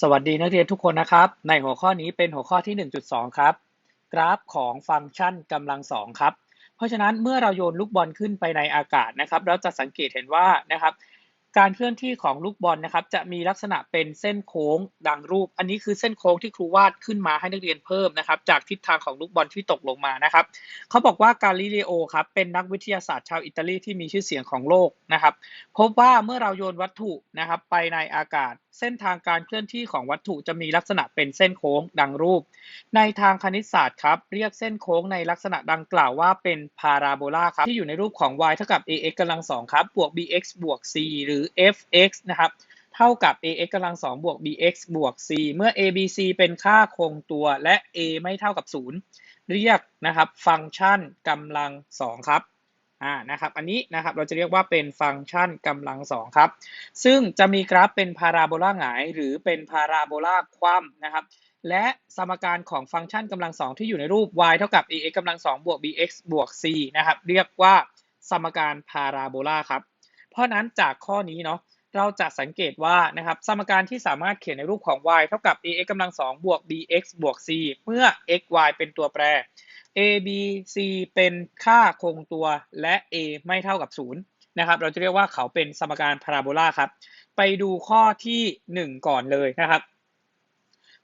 สวัสดีนักเรียนทุกคนนะครับ ในหัวข้อนี้เป็นหัวข้อที่ 1.2 ครับ กราฟของฟังก์ชันกำลังสองครับ เพราะฉะนั้นเมื่อเราโยนลูกบอลขึ้นไปในอากาศนะครับ เราจะสังเกตเห็นว่านะครับ การเคลื่อนที่ของลูกบอลนะครับ จะมีลักษณะเป็นเส้นโค้งดังรูป อันนี้คือเส้นโค้งที่ครูวาดขึ้นมาให้นักเรียนเพิ่มนะครับ จากทิศทางของลูกบอลที่ตกลงมานะครับเขาบอกว่ากาลิเลโอครับเป็นนักวิทยาศาสตร์ชาวอิตาลีที่มีชื่อเสียงของโลกนะครับ พบว่าเมื่อเราโยนวัตถุนะครับไปในอากาศ เส้นทางการเคลื่อนที่ของวัตถุจะมีลักษณะเป็นเส้นโค้งดังรูป ในทางคณิตศาสตร์ครับ เรียกเส้นโค้งในลักษณะดังกล่าวว่าเป็นพาราโบลาครับที่อยู่ในรูปของ y เท่ากับ ax กำลังสองครับบวก bx บวก c หรือ fx นะครับเท่ากับ ax กำลังสองบวก bx บวก c เมื่อ a b c เป็นค่าคงตัวและ a ไม่เท่ากับ 0 เรียกนะครับ ฟังก์ชันกำลังสองครับ อ่านะครับอันนี้นะครับเราจะเรียกว่าเป็นฟังก์ชันกำลังสองครับ ซึ่งจะมีกราฟเป็นพาราโบลาหงาย หรือเป็นพาราโบลาคว่ำนะครับและสมการของฟังก์ชันกำลังสองที่อยู่ในรูป y เท่ากับ ax กำลังสองบวก bx บวก c นะครับเรียกว่าสมการพาราโบลาครับ เพราะนั้นจากข้อนี้เนาะเราจะสังเกตว่านะครับสมการที่สามารถเขียนในรูปของ y เท่ากับ ax กำลังสองบวก bx บวก c เมื่อ x y เป็นตัวแปร a b c เป็นค่าคงตัวและ a ไม่เท่ากับ0นะครับ เราจะเรียกว่าเขาเป็นสมการพาราโบลาครับ ไปดูข้อที่ 1 ก่อนเลยนะครับ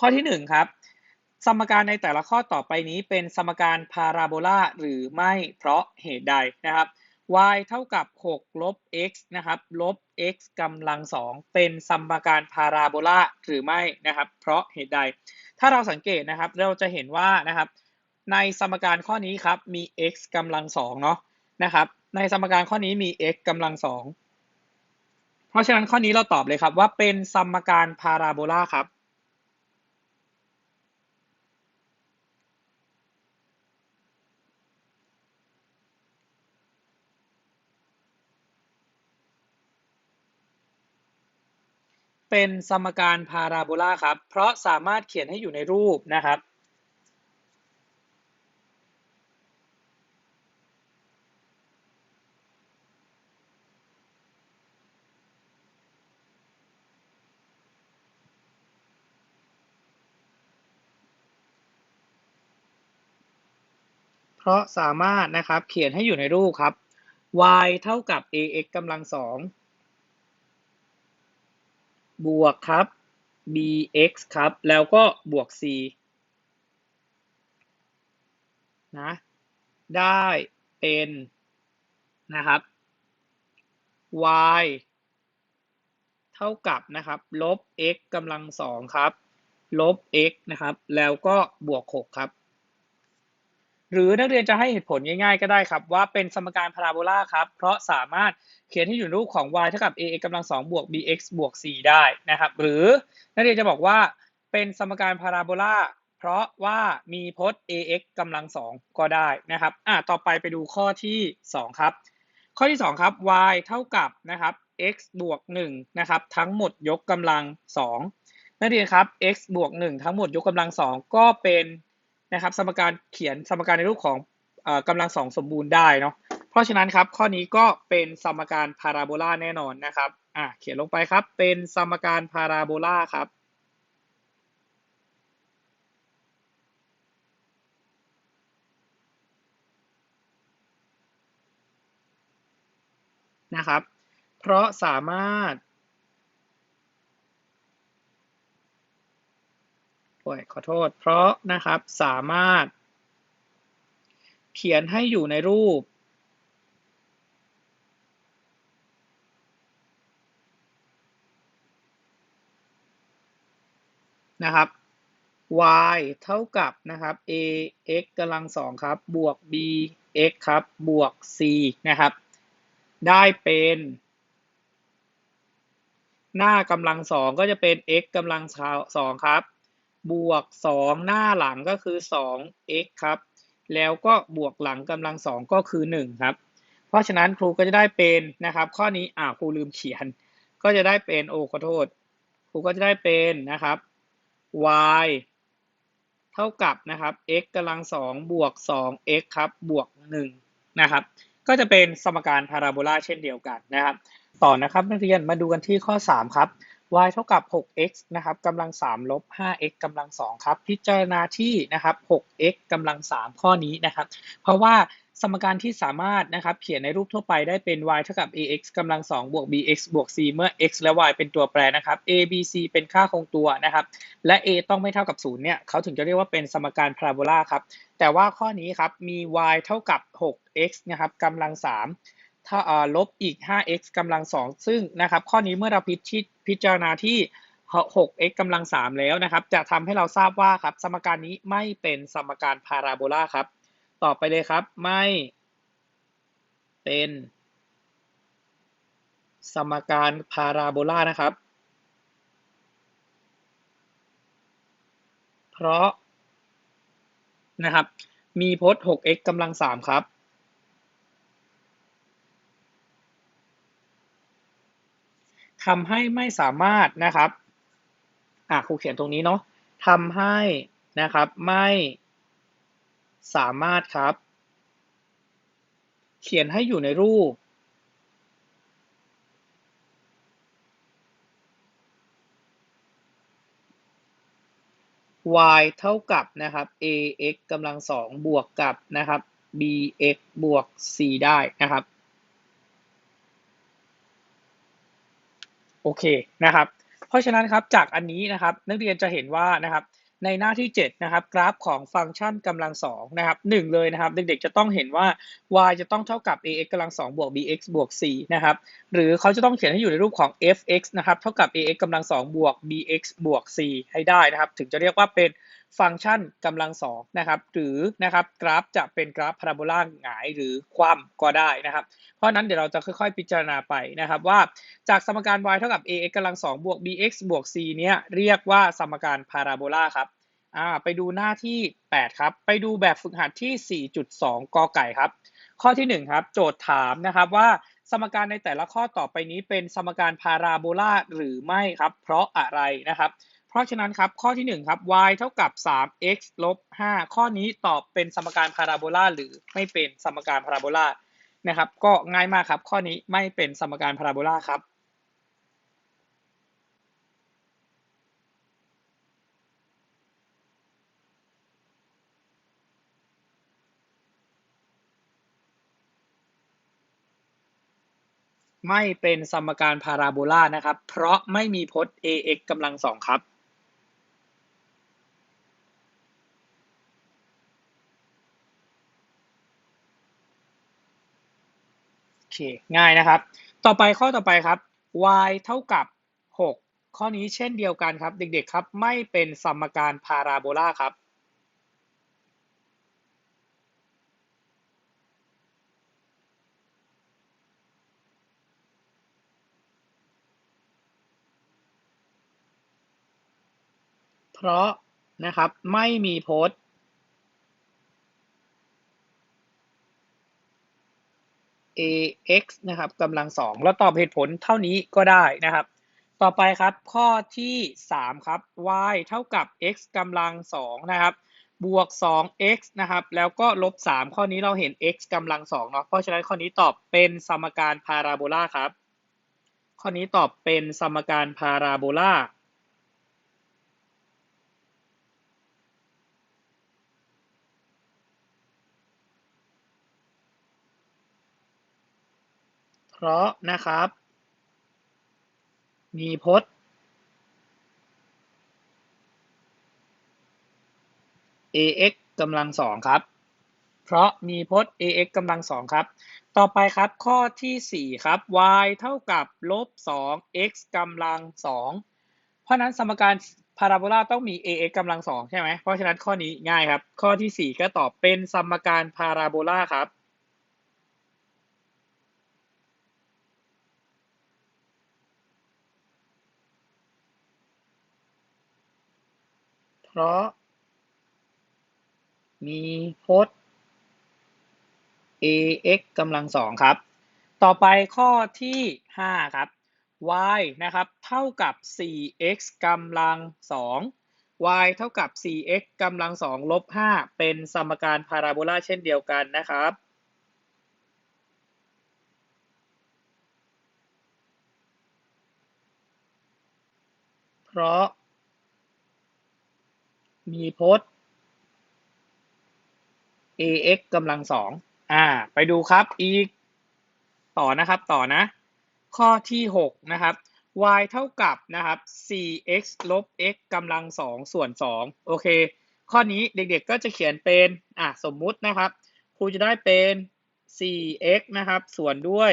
ข้อที่ 1 ครับ สมการในแต่ละข้อต่อไปนี้เป็นสมการพาราโบลาหรือไม่เพราะเหตุใดนะครับ y เท่ากับ 6 ลบ x นะครับ ลบ x กำลังสองเป็นสมการพาราโบลาหรือไม่นะครับ เพราะเหตุใด ถ้าเราสังเกตนะครับ เราจะเห็นว่านะครับ ในสมการข้อนี้ครับมี x กำลังสองเนาะนะครับในสมการข้อนี้มี x กำลังสองเพราะฉะนั้นข้อนี้เราตอบเลยครับว่าเป็นสมการพาราโบลาครับเป็นสมการพาราโบลาครับ เพราะสามารถเขียนให้อยู่ในรูปนะครับ เพราะสามารถนะครับเขียนให้อยู่ในรูปครับ y เท่ากับ ax กำลังสองบวกครับ bx ครับ แล้วก็บวก c นะได้เป็นนะครับ y เท่ากับนะครับลบ x กำลังสองครับ ลบ x นะครับ แล้วก็บวก 6 ครับ หรือนักเรียนจะให้เหตุผลง่ายๆ ก็ได้ครับ ว่าเป็นสมการพาราโบลาครับ เพราะสามารถเขียนให้อยู่รูปของ y เท่ากับ ax กำลังสองบวก bx บวก c ได้นะครับ หรือนักเรียนจะบอกว่าเป็นสมการพาราโบลาเพราะว่ามีพจน์ ax กำลังสองก็ได้นะครับอะต่อไปไปดูข้อที่ 2 ครับ ข้อที่ 2 ครับ y เท่ากับนะครับ x บวก1นะครับทั้งหมดยกกำลัง 2 นักเรียนครับ x บวก1ทั้งหมดยกกำลัง 2 ก็เป็น นะครับ สมการเขียนสมการในรูปของกำลังสองสมบูรณ์ได้เนาะเพราะฉะนั้นครับข้อนี้ก็เป็นสมการพาราโบลาแน่นอนนะครับอะเขียนลงไปครับ เป็นสมการพาราโบลาครับนะครับ เพราะสามารถ โอ้ยขอโทษ เพราะนะครับสามารถ เขียนให้อยู่ในรูป นะครับ y เท่ากับนะครับ ax กำลังสองครับ บวก bx ครับ บวก c นะครับ ได้เป็น หน้ากำลังสองก็จะเป็น x กำลังสองครับ บวก 2 หน้าหลังก็คือ 2x ครับ แล้วก็บวกหลังกำลังสองก็คือ 1 ครับ เพราะฉะนั้นครูก็จะได้เป็นนะครับ ข้อนี้อ่าครูลืมเขียน ก็จะได้เป็นโอ้ขอโทษ ครูก็จะได้เป็นนะครับ y เท่ากับนะครับ x กำลังสองบวก 2x ครับ บวก 1 นะครับ ก็จะเป็นสมการพาราโบลาเช่นเดียวกันนะครับ ต่อนะครับนักเรียนมาดูกันที่ข้อ 3 ครับ y เท่ากับ 6x นะครับกำลัง 3 ลบ 5x กำลัง 2 ครับ พิจารณาที่นะครับ 6x กำลัง 3 ข้อนี้นะครับ เพราะว่าสมการที่สามารถนะครับเขียนในรูปทั่วไปได้เป็น y เท่ากับ ax กำลัง 2 บวก bx บวก c เมื่อ x และ y เป็นตัวแปรนะครับ a b c เป็นค่าคงตัวนะครับ และ a ต้องไม่เท่ากับ 0 เนี่ยเขาถึงจะเรียกว่าเป็นสมการพาราโบลาครับ แต่ว่าข้อนี้ครับมี y เท่ากับ 6x นะครับกำลัง 3 ถ้าลบอีก 5x กำลัง 2 ซึ่งนะครับข้อนี้เมื่อเราพิจิตพิจารณาที่ 6x กำลัง 3 แล้วนะครับ จะทำให้เราทราบว่าครับสมการนี้ไม่เป็นสมการพาราโบลาครับต่อไปเลยครับไม่เป็นสมการพาราโบลานะครับ เพราะนะครับมีพจน์ 6x กำลัง 3 ครับ ทำให้ไม่สามารถนะครับอะครูเขียนตรงนี้เนาะทำให้นะครับไม่สามารถครับ เขียนให้อยู่ในรูป y เท่ากับนะครับ ax กำลังสองบวกกับนะครับ bx บวก c ได้นะครับ โอเคนะครับ เพราะฉะนั้นครับจากอันนี้นะครับนักเรียนจะเห็นว่านะครับในหน้าที่7นะครับกราฟของฟังก์ชันกำลังสองนะครับหนึ่งเลยนะครับเด็กๆจะต้องเห็นว่า y จะต้องเท่ากับ ax กำลังสองบวก bx บวก c นะครับหรือเขาจะต้องเขียนให้อยู่ในรูปของ fx นะครับเท่ากับ ax กำลังสองบวก bx บวก c ให้ได้นะครับถึงจะเรียกว่าเป็น ฟังก์ชันกำลังสองนะครับหรือนะครับกราฟจะเป็นกราฟพาราโบลาหงายหรือคว่ำก็ได้นะครับ เพราะนั้นเดี๋ยวเราจะค่อยๆ พิจารณาไปนะครับว่าจากสมการ y เท่ากับ ax กำลังสองบวก bx บวก c เนี้ยเรียกว่าสมการพาราโบลาครับอ่าไปดูหน้าที่ 8 ครับ ไปดูแบบฝึกหัดที่ 4.2 กไก่ครับ ข้อที่ 1 ครับ โจทย์ถามนะครับว่าสมการในแต่ละข้อต่อไปนี้เป็นสมการพาราโบลาหรือไม่ครับ เพราะอะไรนะครับ เพราะฉะนั้นครับข้อที่1ครับ y เท่ากับ 3x ลบ 5 ข้อนี้ตอบเป็นสมการพาราโบลาหรือไม่เป็นสมการพาราโบลานะครับ ก็ง่ายมากครับ ข้อนี้ไม่เป็นสมการพาราโบลาครับไม่เป็นสมการพาราโบลานะครับ เพราะไม่มีพจน์ ax กำลังสองครับ เค ง่ายนะครับ ต่อไปข้อต่อไปครับ y เท่ากับ 6 ข้อนี้เช่นเดียวกันครับ เด็กๆครับไม่เป็นสมการพาราโบลาครับเพราะนะครับไม่มีพจน์ ax นะครับกำลังสองแล้วตอบเหตุผลเท่านี้ก็ได้นะครับ ต่อไปครับข้อที่3ครับ y เท่ากับ x กำลังสองนะครับบวก 2x นะครับ แล้วก็ลบ 3 ข้อนี้เราเห็น x กำลังสองเนาะ เพราะฉะนั้นข้อนี้ตอบเป็นสมการพาราโบลาครับ ข้อนี้ตอบเป็นสมการพาราโบลา ราะนะครับ มีพจน์ ax กำลังสองครับ เพราะมีพจน์ ax กำลังสองครับ ต่อไปครับข้อที่ 4 ครับ y เท่ากับลบ 2 x กำลังสองเพราะนั้นสมการพาราโบลาต้องมี ax กำลังสองใช่ไหม เพราะฉะนั้นข้อนี้ง่ายครับ ข้อที่ 4 ก็ตอบเป็นสมการพาราโบลาครับ เพราะ มีพจน์ ax กำลังสองครับ ต่อไปข้อที่ 5 ครับ y นะครับ เท่ากับ 4x กำลังสอง y เท่ากับ 4x กำลังสองลบ 5 เป็นสมการพาราโบลาเช่นเดียวกันนะครับ เพราะ มีโพจน์ ax กำลังสองอ่า ไปดูครับอีกต่อนะครับต่อนะ ข้อที่ 6 นะครับ y เท่ากับนะครับ 4x ลบ x กำลังสองส่วน2โอเค ข้อนี้เด็กๆก็จะเขียนเป็นอะสมมุตินะครับครูจะได้เป็น 4x นะครับ ส่วนด้วย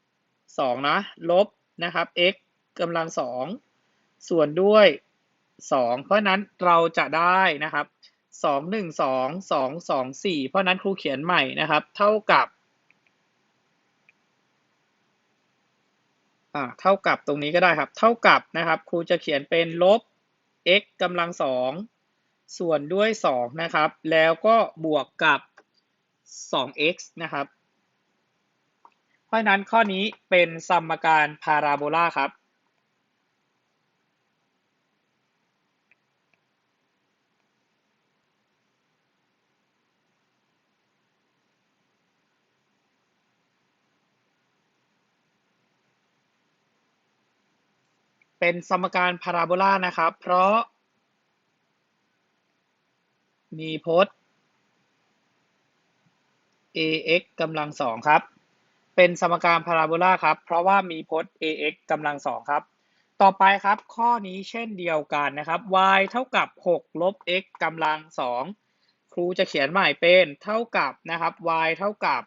2นะลบนะครับ x กำลังสองส่วนด้วย 2เพราะนั้นเราจะได้นะครับสองหนึ่งสองสองสองสี่เพราะนั้นครูเขียนใหม่นะครับ เท่ากับอ่าเท่ากับตรงนี้ก็ได้ครับ เท่ากับนะครับ ครูจะเขียนเป็นลบ x กำลังสองส่วนด้วยสองนะครับ แล้วก็บวกกับ 2x นะครับ เพราะนั้นข้อนี้เป็นสมการพาราโบลาครับ เป็นสมการพาราโบลานะครับ เพราะ มีพจน์ ax กำลังสองครับ เป็นสมการพาราโบลาครับ เพราะว่ามีพจน์ ax กำลังสองครับ ต่อไปครับ ข้อนี้เช่นเดียวกันนะครับ y เท่ากับ 6 ลบ x กำลังสองครูจะเขียนใหม่เป็นเท่ากับนะครับ y เท่ากับ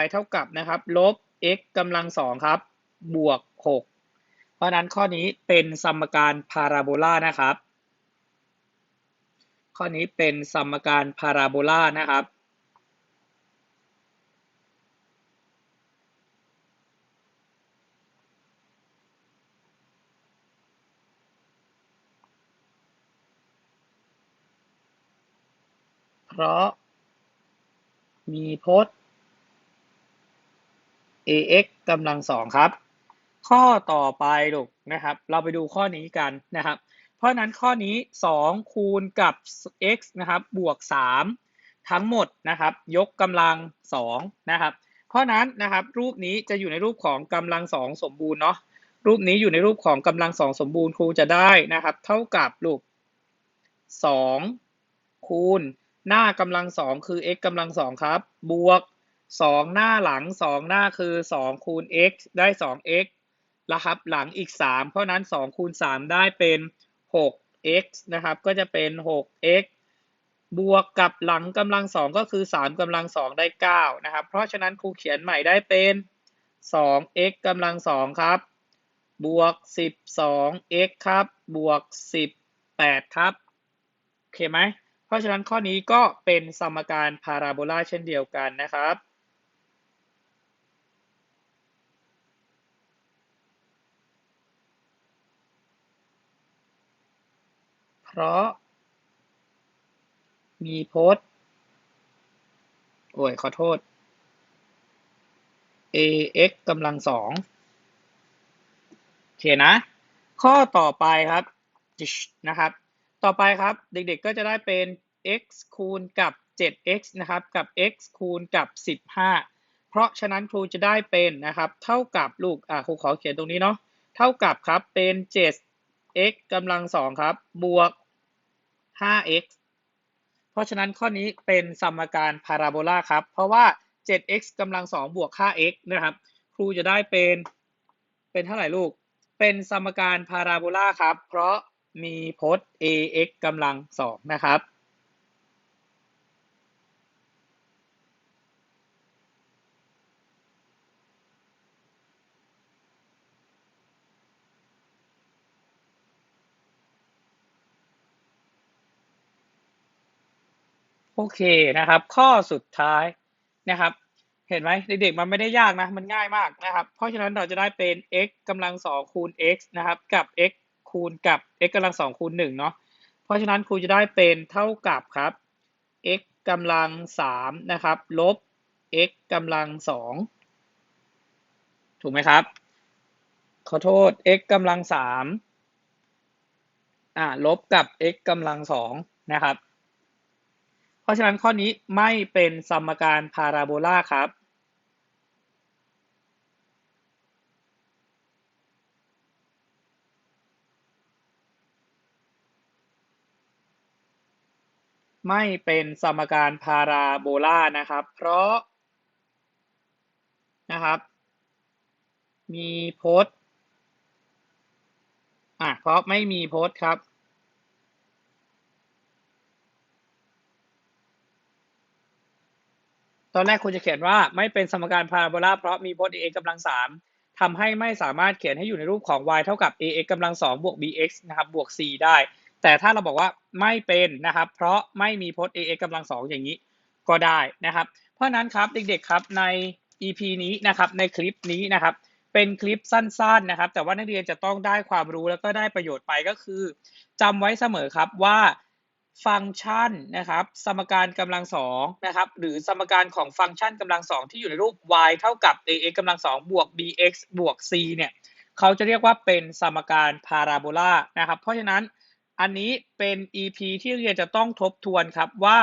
y เท่ากับนะครับลบ x กำลังสองครับ บวก 6 เพราะนั้นข้อนี้เป็นสมการพาราโบลานะครับ ข้อนี้เป็นสมการพาราโบลานะครับ เพราะมีพจน์ ax กำลังสองครับ ข้อต่อไปลูกนะครับ เราไปดูข้อนี้กันนะครับ เพราะนั้นข้อนี้ 2 คูณกับ x นะครับบวก 3 ทั้งหมดนะครับ ยกกำลัง2นะครับ เพราะนั้นนะครับรูปนี้จะอยู่ในรูปของกำลังสองสมบูรณ์เนาะรูปนี้อยู่ในรูปของกำลังสองสมบูรณ์ครูจะได้นะครับ เท่ากับลูก2คูณหน้ากำลังสองคือ x กำลังสองครับ บวก สองหน้าหลังสองหน้าคือสองคูณ x ได้สอง x นะครับหลังอีกสามเพราะนั้นสองคูณสามได้เป็นหก x นะครับก็จะเป็นหก x บวกกับหลังกำลังสองก็คือสามกำลังสองได้เก้านะครับเพราะฉะนั้นครูเขียนใหม่ได้เป็นสอง x กำลังสองครับบวกสิบสอง x ครับบวกสิบแปดครับโอเคไหมเพราะฉะนั้นข้อนี้ก็เป็นสมการพาราโบลาเช่นเดียวกันนะครับ ราะ มีพจน์ โอ้ย ขอโทษ ax กำลังสองโอเคนะ ข้อต่อไปครับ นะครับ ต่อไปครับ เด็กๆก็จะได้เป็น x คูณกับ 7x นะครับ กับ x คูณกับ 15 เพราะฉะนั้นครูจะได้เป็นนะครับ เท่ากับลูก อะครูขอเขียนตรงนี้เนาะ เท่ากับครับ เป็น 7x กำลังสองครับ บวก 5x เพราะฉะนั้นข้อนี้เป็นสมการพาราโบลาครับ เพราะว่า 7x กำลังสองบวก 5x นะครับ ครูจะได้เป็นเป็นเท่าไหร่ลูก เป็นสมการพาราโบลาครับ เพราะมีพจน์ ax กำลังสองนะครับ โอเคนะครับ ข้อสุดท้ายนะครับ เห็นไหมเด็กๆมันไม่ได้ยากนะ มันง่ายมากนะครับ เพราะฉะนั้นเราจะได้เป็น x กำลังสองคูณ x นะครับ กับ x คูณกับ x กำลังสองคูณหนึ่งเนาะเพราะฉะนั้นครูจะได้เป็นเท่ากับครับ x กำลังสามนะครับ ลบ x กำลังสองถูกไหมครับ ขอโทษ x กำลังสามอ่าลบกับ x กำลังสองนะครับ เพราะฉะนั้นข้อนี้ไม่เป็นสมการพาราโบลาครับ ไม่เป็นสมการพาราโบลานะครับ เพราะนะครับ มีพจน์อะเพราะไม่มีพจน์ครับ ตอนแรกคุณจะเขียนว่าไม่เป็นสมการพาราโบลาเพราะมีพจน์ ax กำลังสามทำให้ไม่สามารถเขียนให้อยู่ในรูปของ y เท่ากับ ax กำลังสองบวก bx นะครับบวก c ได้ แต่ถ้าเราบอกว่าไม่เป็นนะครับ เพราะไม่มีพจน์ ax กำลังสองอย่างนี้ก็ได้นะครับ เพราะนั้นครับเด็กๆครับใน EP นี้นะครับในคลิปนี้นะครับเป็นคลิปสั้นๆนะครับ แต่ว่านักเรียนจะต้องได้ความรู้แล้วก็ได้ประโยชน์ไปก็คือจำไว้เสมอครับว่า ฟังก์ชันนะครับสมการกำลังสองนะครับหรือสมการของฟังก์ชันกำลังสองที่อยู่ในรูป y เท่ากับ ax กำลังสองบวก bx บวก c เนี่ยเขาจะเรียกว่าเป็นสมการพาราโบลานะครับเพราะฉะนั้นอันนี้เป็น EP ที่เรียนจะต้องทบทวนครับว่า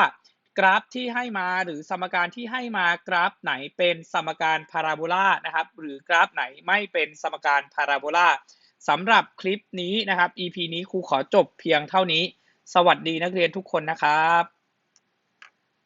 กราฟที่ให้มาหรือสมการที่ให้มากราฟไหนเป็นสมการพาราโบลานะครับหรือกราฟไหนไม่เป็นสมการพาราโบลาสำหรับคลิปนี้นะครับ EP นี้ครูขอจบเพียงเท่านี้ สวัสดีนักเรียนทุกคนนะครับ